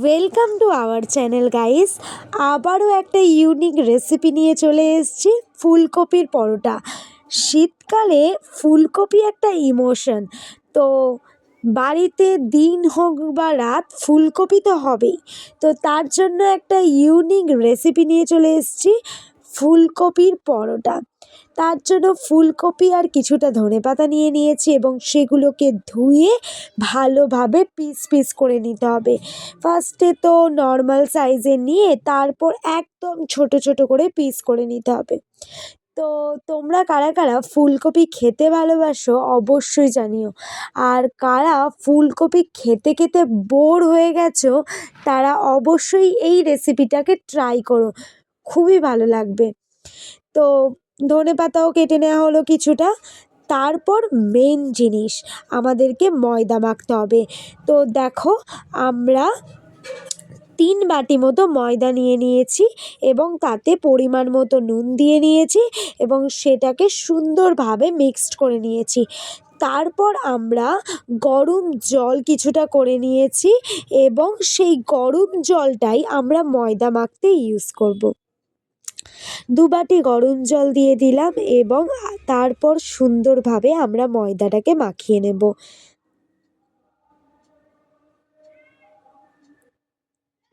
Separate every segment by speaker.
Speaker 1: Welcome to our channel guys আবারও একটা unique recipe নিয়ে চলে এসছি, ফুলকপির পরোটা। শীতকালে ফুলকপি একটা ইমোশন তো বাড়িতে দিন হোক বা রাত, ফুলকপি তো হবেই। তো তার জন্য একটা ইউনিক রেসিপি নিয়ে চলে এসেছি। ফুলকপির পরোটা। তার জন্য ফুলকপি আর কিছুটা ধনেপাতা নিয়ে নিয়েছি এবং সেগুলোকে ধুয়ে ভালোভাবে পিস পিস করে নিতে হবে। ফার্স্টে তো নর্মাল সাইজের নিয়ে তারপর একদম ছোট ছোট করে পিস করে নিতে হবে। তো তোমরা কারা কারা ফুলকপি খেতে ভালোবাসো অবশ্যই জানিও। আর কারা ফুলকপি খেতে খেতে বোর হয়ে গেছো তারা অবশ্যই এই রেসিপিটাকে ট্রাই করো। খুবই ভালো লাগবে। তো ধনে পাতাও কেটে নেওয়া হলো কিছুটা। তারপর মেন জিনিস আমাদেরকে ময়দা মাখতে হবে। তো দেখো আমরা তিন বাটি মতো ময়দা নিয়ে নিয়েছি এবং তাতে পরিমাণ মতো নুন দিয়ে নিয়েছি এবং সেটাকে সুন্দরভাবে মিক্সড করে নিয়েছি। তারপর আমরা গরম জল কিছুটা করে নিয়েছি এবং সেই গরম জলটাই আমরা ময়দা মাখতে ইউজ করব। দু বাটি গরম জল দিয়ে দিলাম এবং তারপর সুন্দরভাবে আমরা ময়দাটাকে মাখিয়ে নেব।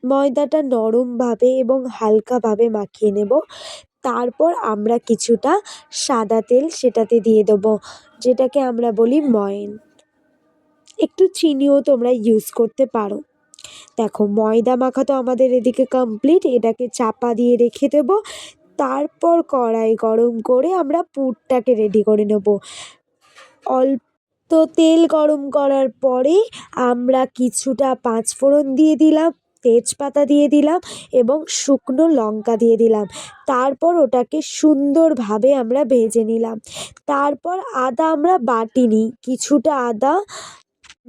Speaker 1: ময়দাটা নরমভাবে এবং হালকাভাবে মাখিয়ে নেব। তারপর আমরা কিছুটা সাদা তেল সেটাতে দিয়ে দেবো, যেটাকে আমরা বলি ময়ন। একটু চিনিও তোমরা ইউজ করতে পারো। দেখো, ময়দা মাখা তো আমাদের এদিকে কমপ্লিট এটাকে চাপা দিয়ে রেখে দেবো। তারপর কড়াই গরম করে আমরা পুরটাকে রেডি করে নেব। অল্প তো তেল গরম করার পরে আমরা কিছুটা পাঁচফোড়ন দিয়ে দিলাম, তেজপাতা দিয়ে দিলাম এবং শুকনো লঙ্কা দিয়ে দিলাম। তারপর ওটাকে সুন্দরভাবে আমরা ভেজে নিলাম। তারপর আদা আমরা বাটিনি, কিছুটা আদা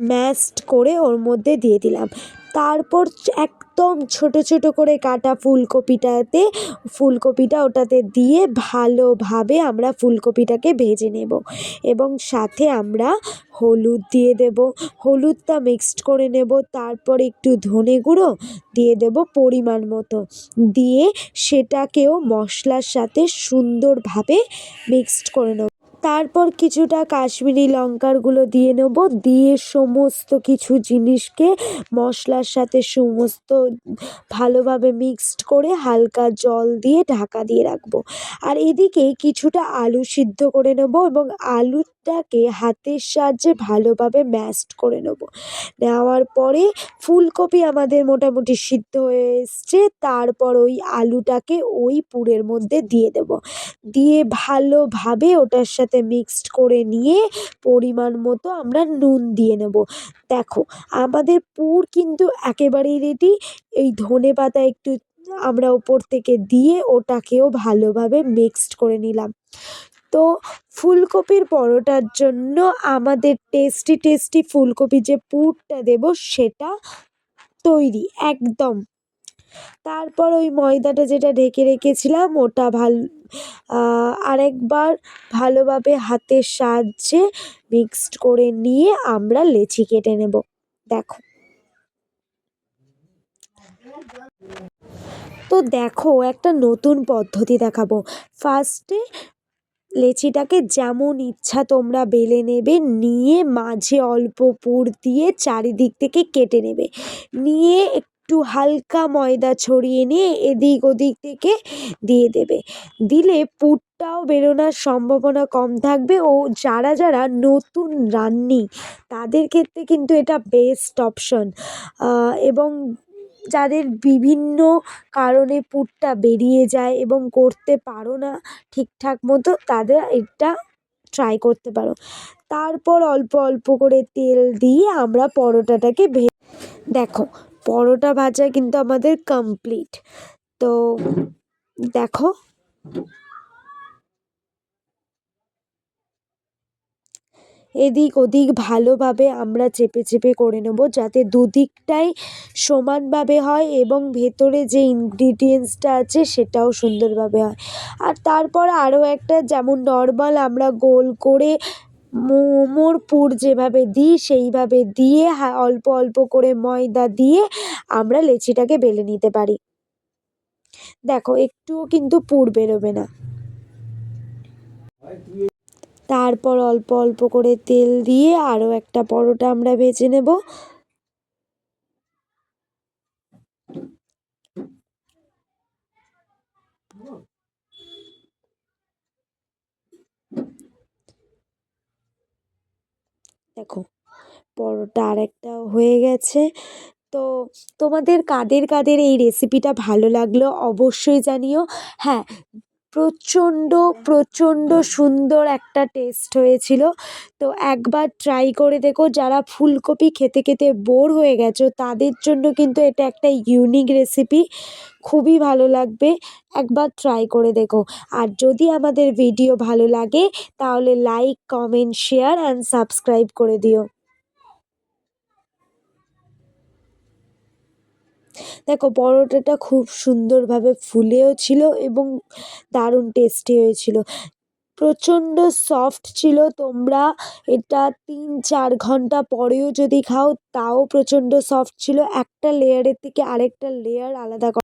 Speaker 1: ম্যাশড করে ওর মধ্যে দিয়ে দিলাম। তারপর একদম ছোট ছোট করে কাটা ফুলকপিটাতে, ফুলকপিটা ওটাতে দিয়ে ভালোভাবে আমরা ফুলকপিটাকে ভেজে নেব এবং সাথে আমরা হলুদ দিয়ে দেব। হলুদটা মিক্সড করে নেব, তারপর একটু ধনে গুঁড়ো দিয়ে দেব পরিমাণ মতো। দিয়ে সেটাকেও মশলার সাথে সুন্দরভাবে মিক্সড করে নেব। তারপর কিছুটা কাশ্মীরি লঙ্কারগুলো দিয়ে নেব, দিয়ে সমস্ত কিছু জিনিসকে মশলার সাথে সমস্ত ভালোভাবে মিক্সড করে হালকা জল দিয়ে ঢাকা দিয়ে রাখব। আর এদিকে কিছুটা আলু সিদ্ধ করে নেব এবং আলুটাকে হাতের সাহায্যে ভালোভাবে ম্যাশড করে নেব। নেওয়ার পরে ফুলকপি আমাদের মোটামুটি সিদ্ধ হয়ে এসছে, তারপর ওই আলুটাকে ওই পুরের মধ্যে দিয়ে দেব। দিয়ে ভালোভাবে ওটার সাথে মিক্সড করে নিয়ে পরিমাণ মতো আমরা নুন দিয়ে নেব। দেখো, আমাদের পুর কিন্তু একেবারেই রেডি এই ধনে পাতা একটু আমরা ওপর থেকে দিয়ে ওটাকেও ভালোভাবে মিক্সড করে নিলাম। তো ফুলকপির পরোটার জন্য আমাদের টেস্টি টেস্টি ফুলকপি যে পুরটা দেব সেটা তৈরি, একদম। তারপর ওই ময়দাটা যেটা ঢেকে রেখেছিলাম, ওটা ভালো আরেকবার ভালোভাবে হাতের সাহায্যে মিক্সড করে নিয়ে আমরা লেচি কেটে নেব। দেখো। তো দেখো একটা নতুন পদ্ধতি দেখাবো। ফার্স্টে লেচিটাকে যেমন ইচ্ছা তোমরা বেলে নেবে, নিয়ে মাঝে অল্প পুর দিয়ে চারিদিক থেকে কেটে নেবে। নিয়ে একটু হালকা ময়দা ছড়িয়ে নিয়ে এদিক ওদিক থেকে দিয়ে দেবে। দিলে পুরটাও বেরোনোর সম্ভাবনা কম থাকবে ও যারা যারা নতুন রাঁধুনি তাদের ক্ষেত্রে কিন্তু এটা বেস্ট অপশন এবং যাদের বিভিন্ন কারণে পুরটা বেরিয়ে যায় এবং করতে পারো না ঠিকঠাক মতো, তাদের এটা ট্রাই করতে পারো। তারপর অল্প অল্প করে তেল দিয়ে আমরা পরোটাটাকে ভে, দেখো, পরোটা ভাজা কিন্তু আমাদের কমপ্লিট তো, দেখো এদিক ওদিক ভালোভাবে আমরা চেপে চেপে করে নেব, যাতে দুদিকটাই সমানভাবে হয় এবং ভেতরে যে ইনগ্রিডিয়েন্টসটা আছে সেটাও সুন্দরভাবে হয়। আর তারপর আরও একটা, যেমন নর্মাল আমরা গোল করে মোমোর পুর যেভাবে দিই, সেইভাবে দিয়ে অল্প অল্প করে ময়দা দিয়ে আমরা লেচিটাকে বেলে নিতে পারি। দেখো, একটুও কিন্তু পুর বেরোবে না। তারপর অল্প অল্প করে তেল দিয়ে আরও একটা পরোটা আমরা ভেজে নেব। দেখো, পরোটা আর একটা হয়ে গেছে। তো তোমাদের কাদের কাদের এই রেসিপিটা ভালো লাগল অবশ্যই জানিও। হ্যাঁ প্রচণ্ড প্রচণ্ড সুন্দর একটা টেস্ট হয়েছিল। তো একবার ট্রাই করে দেখো, যারা ফুলকপি খেতে খেতে বোর হয়ে গেছো, তাদের জন্য কিন্তু এটা একটা ইউনিক রেসিপি খুবই ভালো লাগবে, একবার ট্রাই করে দেখো। আর যদি আমাদের ভিডিও ভালো লাগে, তাহলে like comment share and subscribe করে দিও। দেখো, পরোটাটা খুব সুন্দরভাবে ফুলেও ছিল এবং দারুণ টেস্টি হয়েছিল প্রচণ্ড সফট ছিল, তোমরা এটা তিন চার ঘণ্টা পরেও যদি খাও, তাও প্রচণ্ড সফট ছিল। একটা লেয়ারের থেকে আরেকটা লেয়ার আলাদা